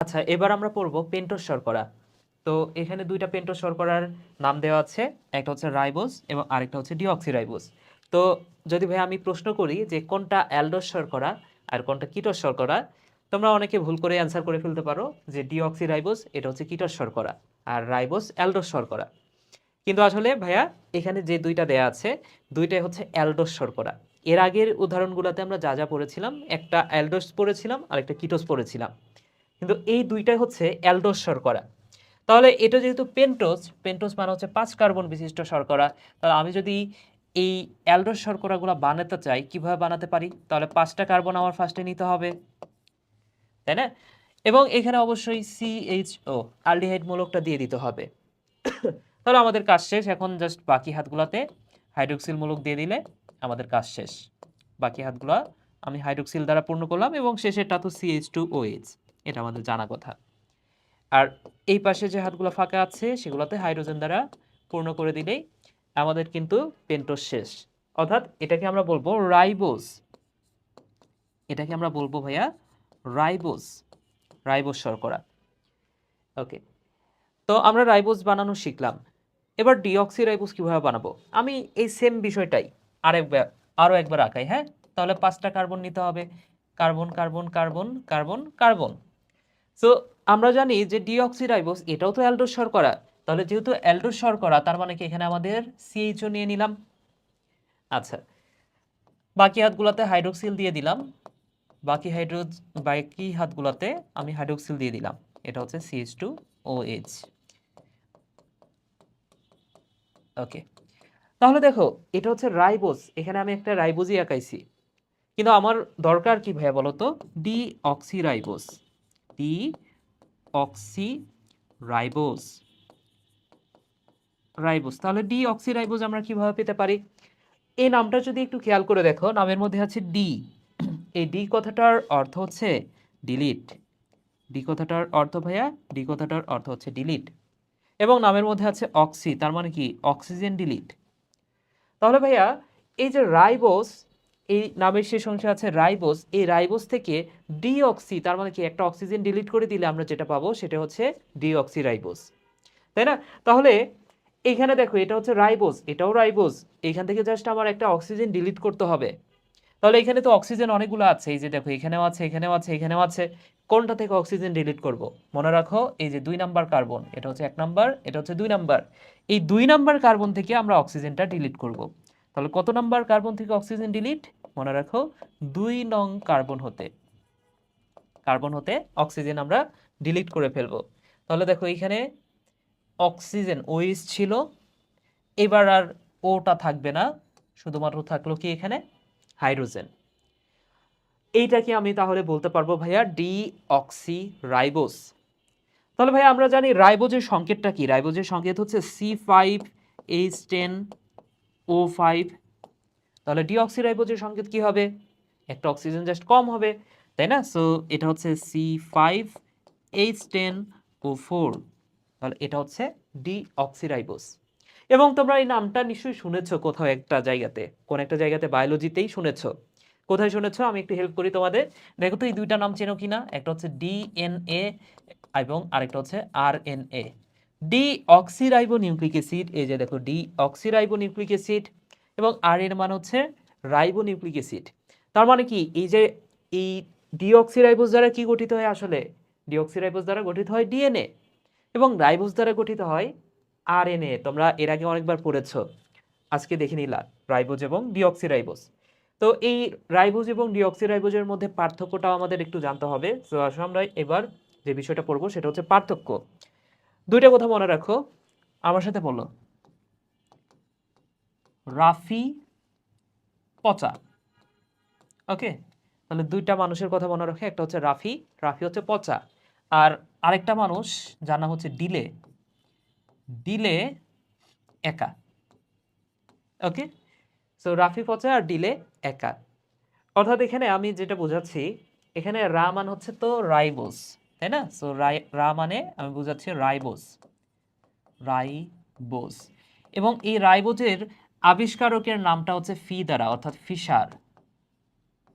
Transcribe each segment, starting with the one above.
আচ্ছা এবার আমরা পড়ব পেন্টোজ শর্করা। তো এখানে দুইটা পেন্টোজ শর্করার নাম দেওয়া আছে, একটা হচ্ছে রাইবোজ এবং আরেকটা হচ্ছে ডিঅক্সিরাইবোজ। তো যদি ভাই আমি প্রশ্ন করি যে কোনটা অ্যালডোস শর্করা আর কোনটা কিটোস শর্করা, তোমরা অনেকে ভুল করে অ্যান্সার করে ফেলতে পারো যে ডিঅক্সিরাইবোজ, এটা হচ্ছে কিটোস শর্করা আর রাইবোজ অ্যালডোস শর্করা। কিন্তু আসলে ভাইয়া, এখানে যে দুইটা দেয়া আছে, দুইটাই হচ্ছে অ্যালডোস শর্করা। এর আগের উদাহরণগুলোতে আমরা যা যা পড়েছিলাম, একটা অ্যালডোস পড়েছিলাম আর একটা কিটোস পড়েছিলাম। কিন্তু এই দুইটাই হচ্ছে অ্যালডোস শর্করা। তাহলে এটা যেহেতু পেন্টোস পেন্টোস মানে হচ্ছে পাঁচ কার্বন বিশিষ্ট শর্করা। তাহলে আমি যদি এই অ্যালডোস শর্করাগুলো বানাতে চাই, কীভাবে বানাতে পারি? তাহলে পাঁচটা কার্বন আমার ফার্স্টে নিতে হবে। তাই না? এবং এখানে অবশ্যই সিএইচও অ্যালডিহাইড মূলকটা দিয়ে দিতে হবে। তাহলে আমাদের কাজ শেষ। এখন জাস্ট বাকি হাতগুলোতে হাইড্রোক্সিল মূলক দিয়ে দিলে আমাদের কাজ শেষ। বাকি হাতগুলো আমি হাইড্রোক্সিল দ্বারা পূর্ণ করলাম এবং শেষেরটা তো সিএইচ টু ওএইচ এটা আমাদের জানা কথা। আর এই পাশে যে হাতগুলো ফাঁকা আছে, সেগুলোতে হাইড্রোজেন দ্বারা পূর্ণ করে দিলেই আমাদের কিন্তু পেন্টোস শেষ। অর্থাৎ এটাকে আমরা বলব রাইবোজ। এটাকে আমরা বলব ভাইয়া রাইবোজ রাইবোজ শর্করা। ওকে, তো আমরা রাইবোজ বানানো শিখলাম। এবার ডিঅক্সি রাইবোজ কীভাবে বানাবো? আমি এই সেম বিষয়টাই আরেকবার আরও একবার আঁকাই হ্যাঁ? তাহলে পাঁচটা কার্বন নিতে হবে। Carbon carbon carbon carbon carbon. So আমরা জানি যে ডিঅক্সি রাইবোজ এটাও তো অ্যালডোস শর্করা। তাহলে যেহেতু অ্যালডোস শর্করা, তার মানে কি এখানে আমাদের সিএইচও নিয়ে নিলাম? আচ্ছা বাকি হাতগুলোতে হাইড্রোক্সিল দিয়ে দিলাম। বাকি হাইড্রোজ বাকি হাতগুলোতে আমি হাইড্রোক্সিল দিয়ে দিলাম। এটা হচ্ছে CH two O H okay তাহলে দেখো, এটা হচ্ছে রাইবোজ এখানে আমি একটা রাইবোজই আঁকাইছি। কিন্তু আমার দরকার কি ভাইয়া বলো তো deoxyribose D oxy ribose. Ribose তাহলে ডি অক্সি রাইবোজ আমরা কীভাবে পেতে পারি? এই নামটা যদি একটু খেয়াল করে দেখো, নামের মধ্যে আছে ডি। এই ডি কথাটার অর্থ হচ্ছে ডিলিট। ডি কথাটার অর্থ ভাইয়া, ডি কথাটার অর্থ হচ্ছে ডিলিট। এবং নামের মধ্যে আছে অক্সি, তার মানে কি? Oxygen delete. তাহলে ভাইয়া, এই যে রাইবোস এই নামের শেষ অংশে আছে রাইবোস। এই রাইবোস থেকে ডিঅক্সি, তার মানে কি একটা অক্সিজেন ডিলিট করে দিলে আমরা যেটা পাবো সেটা হচ্ছে ডিঅক্সি রাইবোস তাই না? তাহলে এইখানে দেখো, এটা হচ্ছে রাইবোস, এটাও রাইবোস। এইখান থেকে জাস্ট আমার একটা অক্সিজেন ডিলিট করতে হবে। তাহলে এখানে তো অক্সিজেন অনেকগুলো আছে, এই যে দেখো, এখানেও আছে এখানেও আছে এখানেও আছে। কোনটা থেকে অক্সিজেন ডিলিট করব? মনে রাখো, এই যে দুই নাম্বার কার্বন, এটা হচ্ছে এক নাম্বার, এটা হচ্ছে দুই নাম্বার। এই দুই নাম্বার কার্বন থেকে আমরা অক্সিজেনটা ডিলিট করব। তাহলে কত নাম্বার কার্বন থেকে অক্সিজেন ডিলিট? মনে রাখো, দুই নং কার্বন হতে। কার্বন হতে অক্সিজেন আমরা ডিলিট করে ফেলব। তাহলে দেখো এইখানে অক্সিজেন ওইস ছিল, এবার আর ওটা থাকবে না, শুধুমাত্র থাকল কি এখানে? হাইড্রোজেন। এইটাকে আমি তাহলে বলতে পারব ভাইয়া ডি অক্সি রাইবোস তাহলে ভাইয়া আমরা জানি রাইবোজের সংকেতটা কি? রাইবোজের সংকেত হচ্ছে C five H ten O five তাহলে ডিঅক্সি রাইবোজের সংকেত কি হবে? একটা অক্সিজেন জাস্ট কম হবে, তাই না? সো এটা হচ্ছে C five H ten O four তাহলে এটা হচ্ছে ডিঅক্সি রাইবোস এবং তোমরা এই নামটা নিশ্চয়ই শুনেছো কোথাও একটা জায়গাতে, কোন একটা জায়গাতে বায়োলজিতেই শুনেছো। কোথায় শুনেছ? আমি একটু হেল্প করি তোমাদের। দেখো তো, এই দুইটা নাম চেনো কিনা? একটা হচ্ছে ডিএনএ এবং আরেকটা হচ্ছে RNA deoxyribonucleic acid এই যে দেখো ডি অক্সিরাইবো নিউক্লিক অ্যাসিড এবং আর এর মানে হচ্ছে রাইবো নিউক্লিক অ্যাসিড। তার মানে কি? এই যে, এই ডিঅক্সিরাইবোস দ্বারা কি গঠিত হয় আসলে? ডিঅক্সিরাইবোস দ্বারা গঠিত হয় ডিএনএ। এবং রাইবোস দ্বারা গঠিত হয় আরএনএ। তোমরা এর আগে অনেকবার পড়েছ। আজকে দেখে নিলা, রাইবোজ এবং ডিঅক্সিরাইবোস তো এই রাইবোজ এবং ডিঅক্সিরাইবোজের মধ্যে পার্থক্যটাও আমাদের একটু জানতে হবে। তো আসলে আমরা এবার যে বিষয়টা পড়ব, সেটা হচ্ছে পার্থক্য। দুইটা কথা মনে রাখো। আমার সাথে বলো। রাফি পচা। ওকে তাহলে দুইটা মানুষের কথা মনে রাখে, একটা হচ্ছে রাফি রাফি হচ্ছে পচা। আর আরেকটা মানুষ, যার নাম হচ্ছে ডিলে। ডিলে একা। ওকে সো রাফি পচা আর ডিলে একা। অর্থাৎ এখানে আমি যেটা বোঝাচ্ছি, এখানে রা মান হচ্ছে তো রাইবোস তাই না? সো রাই রা মানে আমি বোঝাচ্ছি রাইবোস রাইবোস এবং এই রাইবোজের আবিষ্কারকের নামটা হচ্ছে ফি দ্বারা অর্থাৎ ফিশার।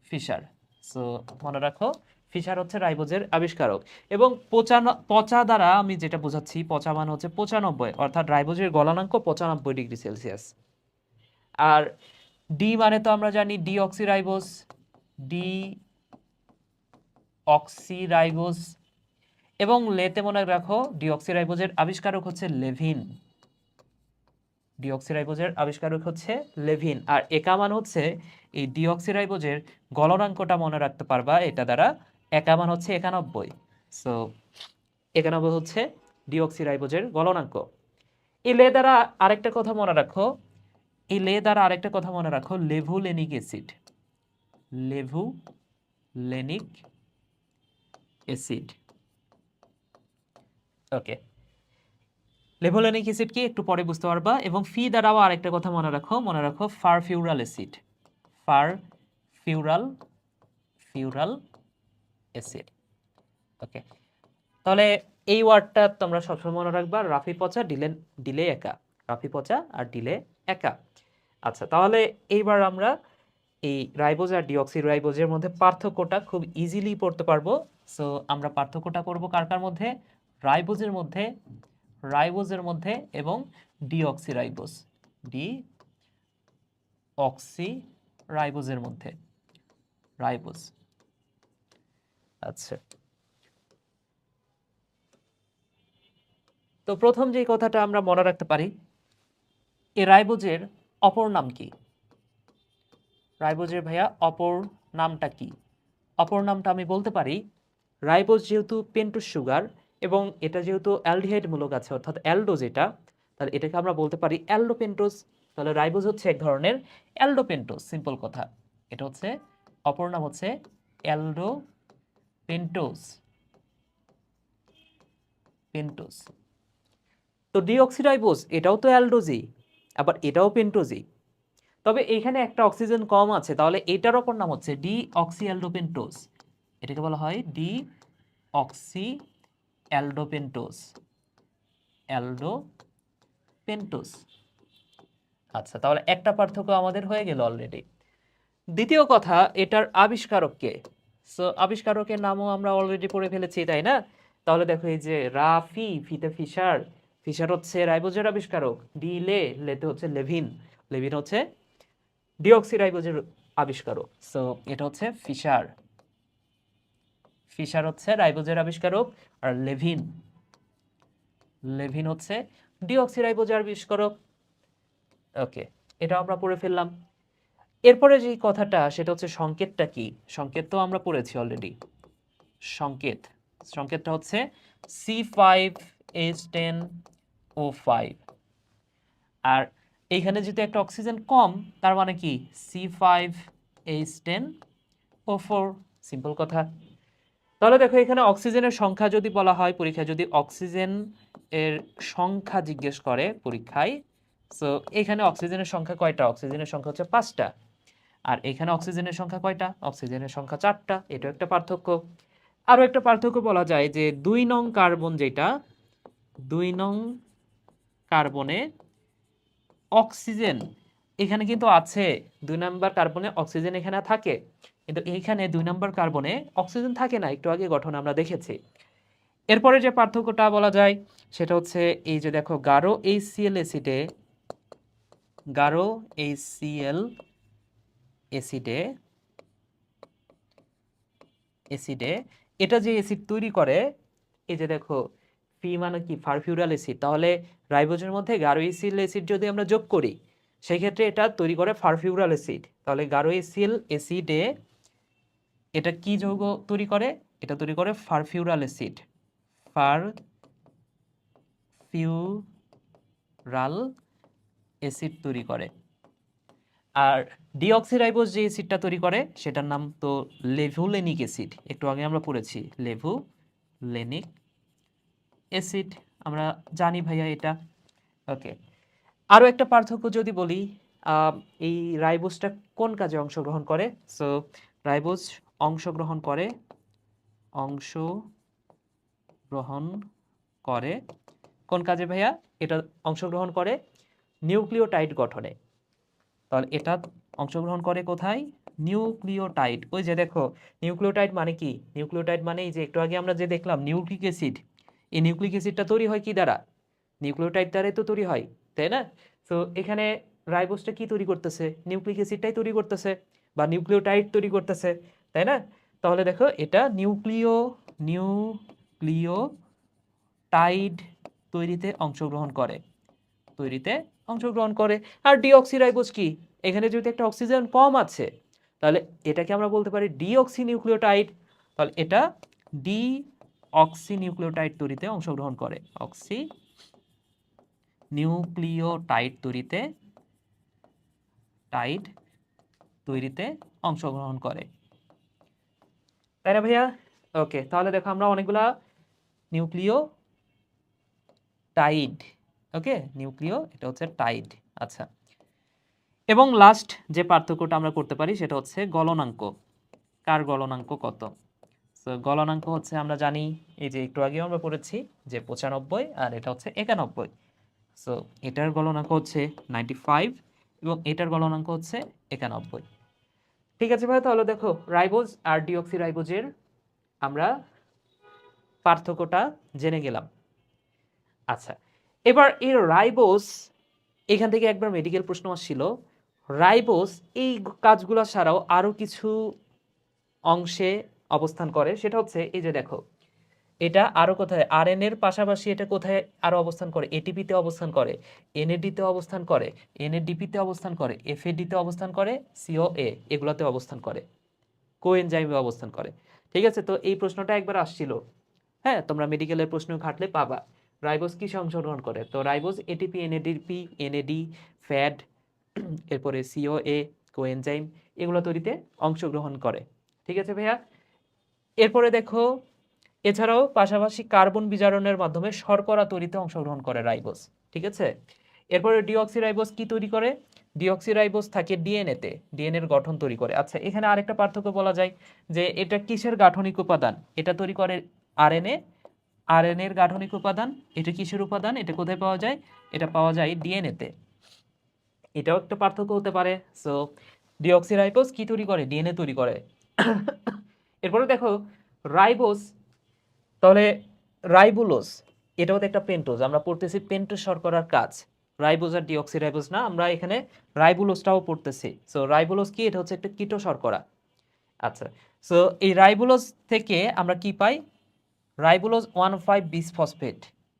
ফিশার। সো মনে রাখো, ফিশার হচ্ছে রাইবোজের আবিষ্কারক। এবং পঁচান- পচা দ্বারা আমি যেটা বোঝাচ্ছি, পচা মানে হচ্ছে পঁচানব্বই, অর্থাৎ রাইবোজের গলনাঙ্ক পঁচানব্বই ডিগ্রি সেলসিয়াস। আর ডি মানে তো আমরা জানি ডি অক্সিরাইবোজ ডি অক্সিরাইবোজ, এবং লেতে মনে রাখো, ডিঅক্সিরাইবোজের আবিষ্কারক হচ্ছে লেভিন। ডিঅক্সিরাইবোজের আবিষ্কারক হচ্ছে লেভিন, আর একা মান হচ্ছে এই ডিঅক্সিরাইবোজের গলনাঙ্কটা মনে রাখতে পারবা, এটা দ্বারা একা মান হচ্ছে একানব্বই। সো একানব্বই হচ্ছে ডিঅক্সিরাইবোজের গলনাঙ্ক। এই লে দ্বারা আরেকটা কথা মনে রাখো, এই লে দ্বারা আরেকটা কথা মনে রাখো লেভু levulinic acid. Levulinic acid. Okay levulinic acid কি? একটু পরে বুঝতে পারবা। এবং ফি দ্বারাও আরেকটা কথা মনে রাখো মনে রাখো furfural acid furfural fural acid okay তাহলে এই ওয়ার্ডটা তোমরা সবসময় মনে রাখবা, রাফি পচা ডিলে ডিলে একা। রাফি পচা আর ডিলে একা। আচ্ছা তাহলে এইবার আমরা এই রাইবোজ আর ডিঅক্সি রাইবোজের মধ্যে পার্থক্যটা খুব ইজিলি পড়তে পারব। সো আমরা পার্থক্যটা করব কার কার মধ্যে? রাইবোজের মধ্যে রাইবোজের মধ্যে এবং ডিঅক্সি রাইবোজ ডি অক্সি রাইবোজের মধ্যে। রাইবোজ। আচ্ছা। তো প্রথম যে কথাটা আমরা মনে রাখতে পারি, এ রাইবোজের অপর নাম কি? রাইবোজের ভাইয়া, অপর নামটা কি? অপর নামটা আমি বলতে পারি, রাইবোজ যেহেতু পেন্টোস সুগার এবং এটা যেহেতু অ্যালডিহাইড মূলক আছে, অর্থাৎ অ্যালডো যেটা, তাহলে এটাকে আমরা বলতে পারি অ্যালডোপেন্টোস তাহলে রাইবোজ হচ্ছে এক ধরনের অ্যালডোপেন্টোস সিম্পল কথা। এটা হচ্ছে, অপর নাম হচ্ছে অ্যালডো পেন্টোস পেন্টোস তো ডিঅক্সিরাইবোজ এটাও তো অ্যালডোজি আবার এটাও পেন্টোজি তবে এখানে একটা অক্সিজেন কম আছে, তাহলে এটার অপর নাম হচ্ছে ডি অক্সি অ্যালডোপেন্টোস এটাকে বলা হয় ডি অক্সি অ্যালডোপেন্টোস। অ্যালডোপেন্টোস। আচ্ছা তাহলে একটা পার্থক্য আমাদের হয়ে গেল অলরেডি দ্বিতীয় কথা, এটার আবিষ্কারক কে? সো আবিষ্কারকের নামও আমরা অলরেডি পড়ে ফেলেছি, তাই না? তাহলে দেখো এই যে রাফি, ফিতে ফিশার। ফিশার হচ্ছে রাইবোজের আবিষ্কারক। ডি লে, লেতে হচ্ছে লেভিন। লেভিন হচ্ছে ডিঅক্সিরাইবোজের আবিষ্কারক। সো এটা হচ্ছে ফিশার। ফিশার হচ্ছে, রাইবোজের আবিষ্কারক, আর লেভিন। লেভিন হচ্ছে ডিঅক্সিরাইবোজের আবিষ্কারক। ওকে এটা আমরা পড়ে ফেললাম। এরপরে যে কথাটা, সেটা হচ্ছে সংকেতটা কি? সংকেত তো আমরা পড়েছি অলরেডি সংকেত। সংকেতটা হচ্ছে C five H ten O five আর এইখানে যেহেতু একটা অক্সিজেন কম, তার মানে কি? C five H ten O four simple কথা। তাহলে দেখো এখানে অক্সিজেনের সংখ্যা যদি বলা হয়, পরীক্ষায় যদি অক্সিজেন এর সংখ্যা জিজ্ঞেস করে পরীক্ষায় সো এখানে অক্সিজেনের সংখ্যা কয়টা? অক্সিজেনের সংখ্যা হচ্ছে পাঁচটা। আর এখানে অক্সিজেনের সংখ্যা কয়টা? অক্সিজেনের সংখ্যা চারটা। এটাও একটা পার্থক্য। আরও একটা পার্থক্য বলা যায় যে দুই নং কার্বন যেটা, দুই নং কার্বনে অক্সিজেন, এখানে কিন্তু আছে। দুই নাম্বার কার্বনে অক্সিজেন এখানে থাকে। কিন্তু এইখানে দুই নম্বর কার্বনে অক্সিজেন থাকে না, একটু আগে গঠন আমরা দেখেছি। এরপরে যে পার্থক্যটা বলা যায়, সেটা হচ্ছে এই যে দেখো গারো এই সিএল অ্যাসিডে গাঢ় এই সিএল অ্যাসিডে অ্যাসিডে এটা যে অ্যাসিড তৈরি করে, এই যে দেখো ফি মানে কি? ফারফিউরাল অ্যাসিড তাহলে রাইবোজের মধ্যে গাঢ় এসিল অ্যাসিড যদি আমরা যোগ করি, সেক্ষেত্রে এটা তৈরি করে ফারফিউরাল অ্যাসিড তাহলে গাঢ় এসিল অ্যাসিডে এটা কি যৌগ তৈরি করে? এটা তৈরি করে furfural acid. Furfural acid তৈরি করে। আর ডিঅক্সিরাইবোজ যে অ্যাসিডটা তৈরি করে, সেটার নাম তো লেভুলেনিক অ্যাসিড। একটু আগে আমরা পড়েছি, লেভুলেনিক অ্যাসিড। আমরা জানি ভাইয়া এটা। ওকে। আরও একটা পার্থক্য যদি বলি এই রাইবোজটা কোন কাজে অংশগ্রহণ করে? সো রাইবোজ অংশগ্রহণ করে অংশ গ্রহণ করে, কোন কাজে ভাইয়া? এটা অংশগ্রহণ করে নিউক্লিওটাইড গঠনে। তাহলে এটা অংশগ্রহণ করে কোথায়? নিউক্লিওটাইড। ওই যে দেখো, নিউক্লিওটাইড মানে কি? নিউক্লিওটাইড মানে এই যে একটু আগে আমরা যে দেখলাম নিউক্লিক অ্যাসিড। এই নিউক্লিক অ্যাসিডটা তৈরি হয় কি দ্বারা? নিউক্লিওটাইড দ্বারাই তো তৈরি হয়, তাই না? তো এখানে রাইবোসটা কি তৈরি করতেছে? নিউক্লিক অ্যাসিডটাই তৈরি করতেছে বা নিউক্লিওটাইড তৈরি করতেছে। তাই না? তাহলে দেখো এটা নিউক্লিও নিউক্লিও টাইড তৈরিতে অংশগ্রহণ করে। তৈরিতে অংশগ্রহণ করে। আর ডিঅক্সিরাইবোজ কি? এখানে যদি একটা অক্সিজেন কম আছে, তাহলে এটাকে আমরা বলতে পারি ডিঅক্সি নিউক্লিওটাইড তাহলে এটা ডি অক্সি নিউক্লিওটাইড তৈরিতে অংশগ্রহণ করে। অক্সি নিউক্লিওটাইড তৈরিতে টাইড তৈরিতে অংশগ্রহণ করে। তাই না ভাইয়া? ওকে তাহলে দেখো আমরা অনেকগুলা নিউক্লিও টাইড ওকে নিউক্লিও, এটা হচ্ছে টাইড আচ্ছা। এবং লাস্ট যে পার্থক্যটা আমরা করতে পারি সেটা হচ্ছে গলনাঙ্ক। কার গলনাঙ্ক কত? সো গলনাঙ্ক হচ্ছে আমরা জানি, এই যে একটু আগেও আমরা পড়েছি যে পঁচানব্বই আর এটা হচ্ছে একানব্বই। সো এটার গলনাঙ্ক হচ্ছে নাইনটি ফাইভ এবং এটার গলনাঙ্ক হচ্ছে একানব্বই। ঠিক আছে ভাই, তাহলে দেখো, রাইবোজ আর ডিঅক্সি রাইবোজের আমরা পার্থক্যটা জেনে গেলাম। আচ্ছা এবার এর রাইবোস এখান থেকে একবার মেডিকেল প্রশ্ন আসছিল। রাইবোস এই কাজগুলো ছাড়াও আরও কিছু অংশে অবস্থান করে, সেটা হচ্ছে এই যে দেখো এটা আরও কোথায়? আর এর পাশাপাশি এটা কোথায় আরও অবস্থান করে? এটিপিতে অবস্থান করে এনএডিতে অবস্থান করে এনএডিপিতে অবস্থান করে এফএডিতে অবস্থান করে সিও এ এগুলোতে অবস্থান করে, কোএনজাইমে অবস্থান করে। ঠিক আছে? তো এই প্রশ্নটা একবার আসছিল। হ্যাঁ তোমরা মেডিকেলের প্রশ্ন ঘাটলে পাবা। রাইবোস কি সংশোধন করে? তো ribose ATP NADP NAD FAD এরপরে সিও এ কোএনজাইম এগুলো তৈরিতে অংশগ্রহণ করে। ঠিক আছে ভাইয়া? এরপরে দেখো এছাড়াও পাশাপাশি কার্বন বিজারণের মাধ্যমে শর্করা তৈরিতে অংশগ্রহণ করে রাইবোস, ঠিক আছে? এরপরে ডিঅক্সিরাইবোস কি তৈরি করে? ডিঅক্সিরাইবোস থাকে ডিএনএতে, ডিএনএর গঠন তৈরি করে। আচ্ছা এখানে আরেকটা পার্থক্য বলা যায় যে এটা কিসের গাঠনিক উপাদান? এটা তৈরি করে আরএনএ। আরএনএর গাঠনিক উপাদান, এটা কিসের উপাদান? এটা কোথায় পাওয়া যায়? এটা পাওয়া যায় ডিএনএতে। এটাও একটা পার্থক্য হতে পারে। সো ডিঅক্সিরাইবোস কি তৈরি করে? ডিএনএ তৈরি করে। এরপরে দেখো, রাইবোস তাহলে রাইবুলোস এটাও তো একটা পেন্টোজ, আমরা পড়তেছি পেন্টোজ শর্করার কাজ। রাইবোজ আর ডিঅক্সিরাইবোজ না, আমরা এখানে রাইবুলোসটাও পড়তেছি। সো রাইবুলোস কি? এটা হচ্ছে একটা কিটো শর্করা। আচ্ছা সো এই রাইবুলোস থেকে আমরা কি পাই? Ribulose one five bis phosphate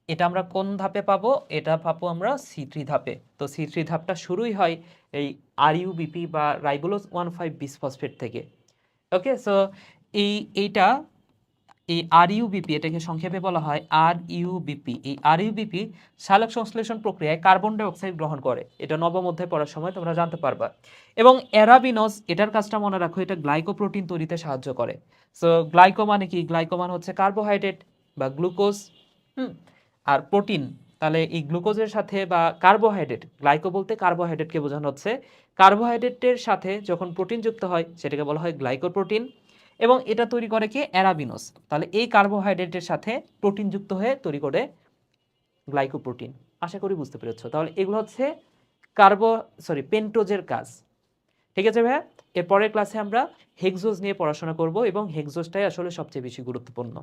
এটা আমরা কোন ধাপে পাবো? এটা পাবো আমরা সি থ্রি ধাপে। তো সি থ্রি ধাপটা শুরুই হয় এই আর ইউবিপি বা ribulose one five bis phosphate থেকে। ওকে সো এই, এইটা এই আর ইউবিপি এটাকে সংক্ষেপে বলা হয় আর ইউবিপি এই আর ইউবিপি সালোক সংশ্লেষণ প্রক্রিয়ায় কার্বন ডাইঅক্সাইড গ্রহণ করে। এটা নবম অধ্যায় পড়ার সময় তোমরা জানতে পারবা। এবং অ্যারাবিনস, এটার কাজটা মনে রাখো, এটা গ্লাইকোপ্রোটিন তৈরিতে সাহায্য করে। সো গ্লাইকো মানে কি? গ্লাইকো মানে হচ্ছে কার্বোহাইড্রেট বা গ্লুকোজ, হুম? আর প্রোটিন, তাহলে এই গ্লুকোজের সাথে বা কার্বোহাইড্রেট, গ্লাইকো বলতে কার্বোহাইড্রেটকে বোঝানো হচ্ছে। কার্বোহাইড্রেটের সাথে যখন প্রোটিন যুক্ত হয়, সেটাকে বলা হয় গ্লাইকোপ্রোটিন। এবং এটা তৈরি করে কি? অ্যারাবিনোস। তাহলে এই কার্বোহাইড্রেটের সাথে প্রোটিনযুক্ত হয়ে তৈরি করে গ্লাইকোপ্রোটিন আশা করি বুঝতে পেরেছ। তাহলে এগুলো হচ্ছে কার্বো সরি পেন্টোজের কাজ। ঠিক আছে ভাইয়া? এরপরের ক্লাসে আমরা হেক্সোজ নিয়ে পড়াশোনা করব এবং হেক্সোজটাই আসলে সবচেয়ে বেশি গুরুত্বপূর্ণ।